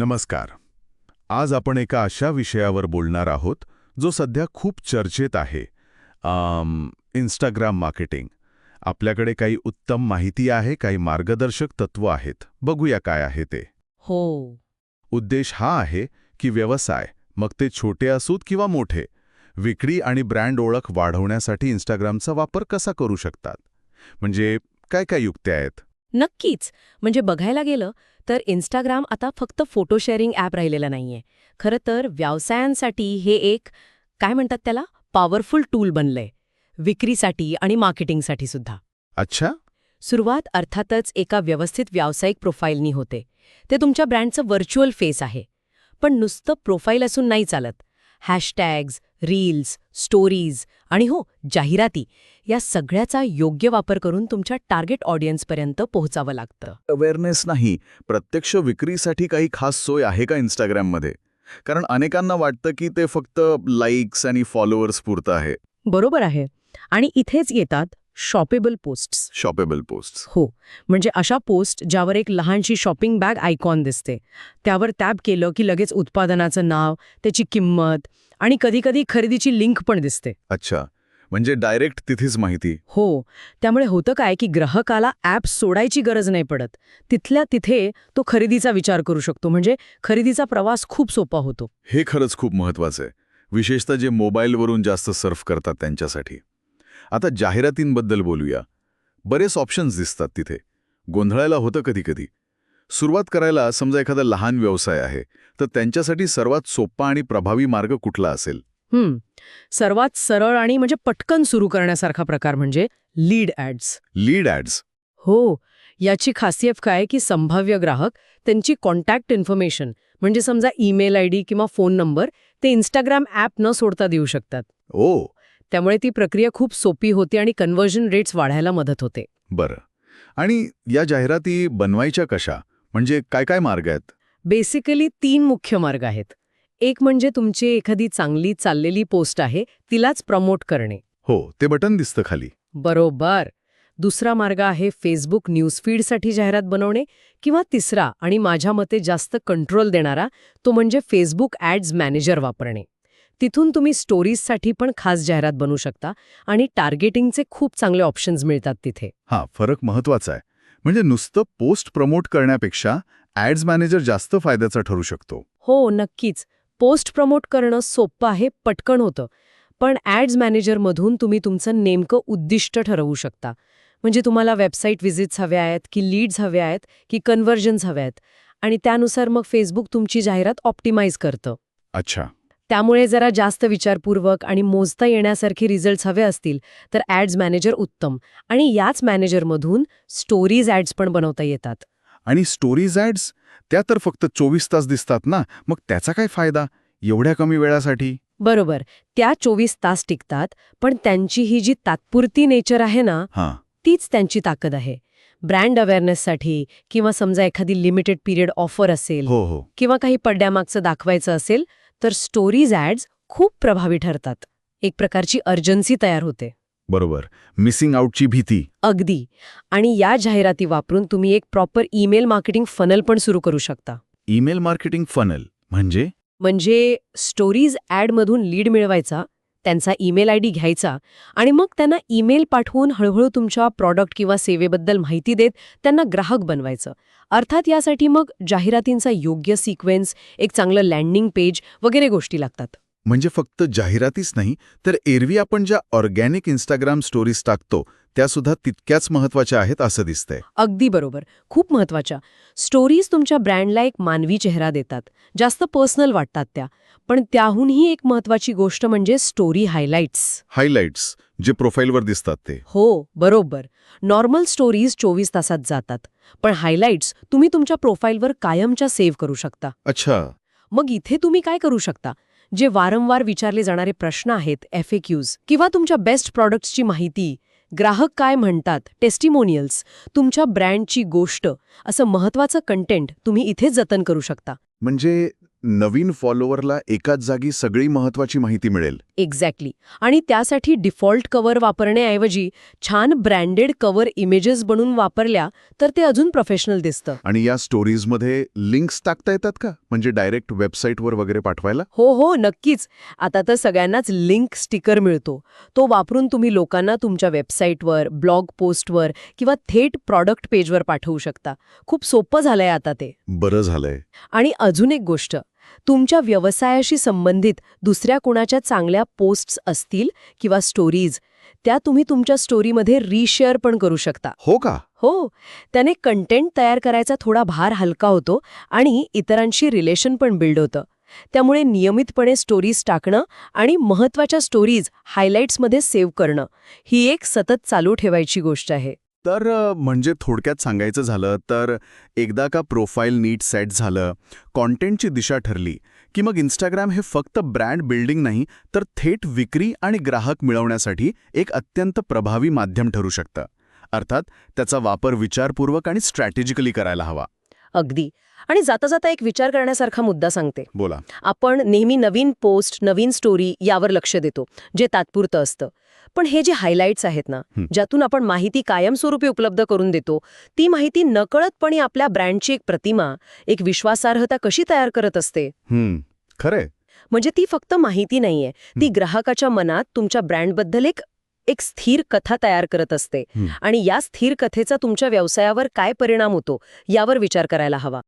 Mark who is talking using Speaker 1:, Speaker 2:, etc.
Speaker 1: नमस्कार. आज आपण एका अशा विषयावर बोलणार आहोत जो सध्या खूप चर्चेत आहे. इंस्टाग्राम मार्केटिंग आपल्याकडे काही उत्तम माहिती आहे काही मार्गदर्शक तत्व आहेत. बघूया काय आहे ते.
Speaker 2: हो.
Speaker 1: उद्देश हा आहे की व्यवसाय मग ते छोटे असोत किंवा मोठे विक्री आणि ब्रँड ओळख वाढवण्यासाठी इंस्टाग्रामचा वापर कसा करू शकतात? म्हणजे काय काय युक्त्या आहेत?
Speaker 2: नक्कीच. म्हणजे बघायला गेलं तर इंस्टाग्राम आता फक्त फोटो शेअरिंग ॲप राहिलेलं नाहीये. खरं तर व्यवसायांसाठी हे एक काय म्हणतात त्याला? पॉवरफुल टूल बनलंय. विक्रीसाठी आणि मार्केटिंगसाठी सुद्धा.
Speaker 1: अच्छा.
Speaker 2: सुरुवात अर्थातच एका व्यवस्थित व्यावसायिक प्रोफाईलनी होते. ते तुमच्या ब्रँडचं व्हर्च्युअल फेस आहे. पण नुसतं प्रोफाईल असून नाही चालत. हॅशटॅग्स रील्स स्टोरीज आणि हो जाहिराती या सगळ्याचा योग्य वापर करून तुमच्या टार्गेट ऑडियन्सपर्यंत पोहोचावं लागतं.
Speaker 3: अवेअरनेस नाही प्रत्यक्ष विक्रीसाठी काही खास सोय आहे का इंस्टाग्राममध्ये? कारण अनेकांना वाटतं की ते फक्त लाईक्स आणि फॉलोअर्स पुरतं आहे.
Speaker 2: बरोबर आहे. आणि इथेच येतात शॉपेबल पोस्ट्स.
Speaker 3: शॉपेबल पोस्ट
Speaker 2: हो. म्हणजे अशा पोस्ट ज्यावर एक लहानशी शॉपिंग बॅग आयकॉन दिसते. त्यावर टॅब केलं की लगेच उत्पादनाचं नाव त्याची किंमत आणि कधीकधी खरेदीची लिंक पण दिसते.
Speaker 3: अच्छा. म्हणजे डायरेक्ट तिथेच माहिती.
Speaker 2: हो. त्यामुळे होतं काय की ग्राहकाला ॲप सोडायची गरज नाही पडत. तिथल्या तिथे तो खरेदीचा विचार करू शकतो. म्हणजे खरेदीचा प्रवास खूप सोपा होतो.
Speaker 3: हे खरंच खूप महत्वाचं आहे. विशेषतः जे मोबाईलवरून जास्त सर्फ करतात त्यांच्यासाठी. आता जाहिरातींबद्दल बोलूया. बरेच ऑप्शन्स दिसतात तिथे. गोंधळायला होतं कधीकधी. सुरुवात करायला समजा एखादा लहान व्यवसाय आहे तर त्यांच्यासाठी सर्वात सोपा आणि प्रभावी मार्ग कुठला असेल?
Speaker 2: हम्म सर्वात सरळ आणि म्हणजे पटकन सुरू करण्यासारखा प्रकार म्हणजे लीड ॲड्स
Speaker 3: लीड ॲड्स
Speaker 2: हो. याची खासियत काय की संभाव्य ग्राहक त्यांची कॉन्टॅक्ट इन्फॉर्मेशन म्हणजे समजा ईमेल आय डी किंवा फोन नंबर ते इंस्टाग्राम ॲप न सोडता देऊ शकतात.
Speaker 3: ओ.
Speaker 2: त्यामुळे ती प्रक्रिया खूप सोपी होते आणि कन्व्हर्जन रेट्स वाढायला मदत होते.
Speaker 3: बरं. आणि या जाहिराती बनवायच्या कशा? म्हणजे काय काय मार्ग आहेत?
Speaker 2: बेसिकली तीन मुख्य मार्ग आहेत. एक म्हणजे तुमची एखादी चांगली चाललेली पोस्ट आहे तिलाच प्रमोट करणे.
Speaker 3: हो ते बटन दिसतं खाली.
Speaker 2: बरोबर. दुसरा मार्ग आहे फेसबुक न्यूजफीडसाठी जाहिरात बनवणे किंवा तिसरा आणि माझ्या मते जास्त कंट्रोल देणारा तो म्हणजे फेसबुक ॲड्स मॅनेजर वापरणे. तिथून तुम्ही स्टोरीजसाठी पण खास जाहिरात बनवू शकता आणि टार्गेटिंगचे खूप चांगले ऑप्शन्स मिळतात तिथे.
Speaker 3: हां फरक महत्त्वाचा आहे. म्हणजे नुसतं पोस्ट प्रमोट करण्यापेक्षा ॲड्स मॅनेजर जास्त फायद्याचा ठरू शकतो.
Speaker 2: हो नक्कीच. पोस्ट प्रमोट करणं सोपं आहे पटकन होतं. पण ॲड्स मॅनेजरमधून तुम्ही तुमचं नेमकं उद्दिष्ट ठरवू शकता. म्हणजे तुम्हाला वेबसाईट व्हिजिट्स हव्या आहेत की लीड्स हव्या आहेत की कन्व्हर्जन्स हव्या आहेत. आणि त्यानुसार मग फेसबुक तुमची जाहिरात ऑप्टिमाइज करतं.
Speaker 3: अच्छा.
Speaker 2: त्यामुळे जरा जास्त विचारपूर्वक आणि मोजता येण्यासारखे रिझल्ट्स हवे असतील तर ॲड्स मॅनेजर उत्तम. आणि याच मॅनेजरमधून स्टोरीज ॲड्स पण बनवता येतात.
Speaker 3: आणि स्टोरीज ॲड्स त्या तर फक्त चोवीस तास दिसतात ना? मग त्याचा काय फायदा? एवढ्या कमी वेळासाठी?
Speaker 2: बरोबर. त्या चोवीस तास टिकतात पण त्यांची ही जी तात्पुरती नेचर आहे ना
Speaker 3: हां.
Speaker 2: तीच त्यांची ताकद आहे. ब्रँड अवेअरनेससाठी किंवा समजा एखादी लिमिटेड पिरियड ऑफर असेल
Speaker 3: हो हो.
Speaker 2: किंवा काही पडद्यामागचं दाखवायचं असेल तर स्टोरीज ॲड्स खूप प्रभावी ठरतात. एक प्रकारची अर्जन्सी तयार होते.
Speaker 3: बरोबर. मिसिंग आउटची भीती.
Speaker 2: अगदी. आणि या जाहिराती वापरून तुम्ही एक प्रॉपर ईमेल मार्केटिंग फनल पण सुरू करू शकता.
Speaker 3: ईमेल मार्केटिंग फनल म्हणजे?
Speaker 2: म्हणजे स्टोरीज ॲडमधून लीड मिळवायचा त्यांचा ईमेल आय डी घ्यायचा आणि मग त्यांना ईमेल पाठवून हळूहळू तुमच्या प्रॉडक्ट किंवा सेवेबद्दल माहिती देत त्यांना ग्राहक बनवायचं. अर्थात यासाठी मग जाहिरातींचा योग्य सिक्वेन्स एक चांगलं लँडिंग पेज वगैरे गोष्टी लागतात.
Speaker 3: म्हणजे फक्त जाहिरातीच नाही तर एरवी आपण ज्या ऑर्गॅनिक इंस्टाग्राम स्टोरीज टाकतो त्यासुद्धा तितक्याच महत्त्वाच्या आहेत असं दिसतंय.
Speaker 2: अगदी बरोबर. खूप महत्त्वाच्या स्टोरीज तुमच्या ब्रँडला एक मानवी चेहरा देतात. जास्त पर्सनल वाटतात त्या. पण त्याहूनही एक महत्वाची गोष्ट म्हणजे स्टोरी हायलाइट्स
Speaker 3: हायलाइट्स जे प्रोफाईलवर दिसतात ते.
Speaker 2: हो बरोबर. नॉर्मल स्टोरीज चोवीस तासात जातात. पण हायलाइट्स तुम्ही तुमच्या प्रोफाईलवर कायमच्या सेव्ह करू शकता.
Speaker 3: अच्छा.
Speaker 2: मग इथे तुम्ही काय करू शकता? जे वारंवार विचारले जाणारे प्रश्न आहेत एफ किंवा तुमच्या बेस्ट प्रॉडक्ट्सची माहिती ग्राहक काय म्हणतात टेस्टिमोनियल्स तुमच्या ब्रँडची गोष्ट असं महत्वाचं कंटेंट तुम्ही इथेच जतन करू शकता.
Speaker 3: म्हणजे नवीन फॉलोअरला एकाच जागी सगळी महत्वाची माहिती मिळेल.
Speaker 2: एक्झॅक्टली आणि त्यासाठी डिफॉल्ट कव्हर वापरण्याऐवजी छान ब्रँडेड कव्हर इमेजेस बनवून वापरल्या तर ते अजून प्रोफेशनल दिसतं.
Speaker 3: आणि या स्टोरीजमध्ये लिंक्स टाकता येतात का? म्हणजे डायरेक्ट वेबसाईटवर वगैरे पाठवायला?
Speaker 2: हो हो नक्कीच. आता तर सगळ्यांनाच लिंक स्टिकर मिळतो. तो वापरून तुम्ही लोकांना तुमच्या वेबसाईटवर ब्लॉग पोस्टवर किंवा थेट प्रॉडक्ट पेजवर पाठवू शकता. खूप सोपं झालंय आता ते.
Speaker 3: बरं झालंय.
Speaker 2: आणि अजून एक गोष्ट. तुमच्या व्यवसायाशी संबंधित दुसऱ्या कोणाच्या चांगल्या पोस्ट्स असतील किंवा स्टोरीज त्या तुम्ही तुमच्या स्टोरीमध्ये रिशेअर पण करू शकता.
Speaker 3: हो का?
Speaker 2: हो. त्याने कंटेंट तयार करायचा थोडा भार हलका होतो आणि इतरांशी रिलेशन पण बिल्ड होतं. त्यामुळे नियमितपणे स्टोरीज टाकणं आणि महत्त्वाच्या स्टोरीज हायलाईट्समध्ये सेव्ह करणं ही एक सतत चालू ठेवायची गोष्ट आहे.
Speaker 1: तर म्हणजे थोडक्यात सांगायचं झालं तर एकदा का प्रोफाईल नीट सेट झालं कॉन्टेंटची दिशा ठरली की मग इंस्टाग्राम हे फक्त ब्रँड बिल्डिंग नाही तर थेट विक्री आणि ग्राहक मिळवण्यासाठी एक अत्यंत प्रभावी माध्यम ठरू शकतं. अर्थात त्याचा वापर विचारपूर्वक आणि स्ट्रॅटेजिकली करायला हवा.
Speaker 2: अगदी. आणि जाता जाता एक विचार करण्यासारखा मुद्दा सांगते.
Speaker 1: बोला.
Speaker 2: आपण नेहमी नवीन पोस्ट नवीन स्टोरी यावर लक्ष देतो जे तात्पुरतं असतं. पण हे जे हायलाईट्स आहेत ना. ज्यातून आपण माहिती कायमस्वरूपी उपलब्ध करून देतो ती माहिती नकळतपणे आपल्या ब्रँडची एक प्रतिमा एक विश्वासार्हता कशी तयार करत असते?
Speaker 1: खरंय.
Speaker 2: म्हणजे ती फक्त माहिती नाहीये. ती ग्राहकाच्या मनात तुमच्या ब्रँडबद्दल एक एक स्थिर कथा तयार करत असते. आणि या स्थिर कथेचा तुमच्या व्यवसायावर काय परिणाम होतो? यावर विचार करायला हवा.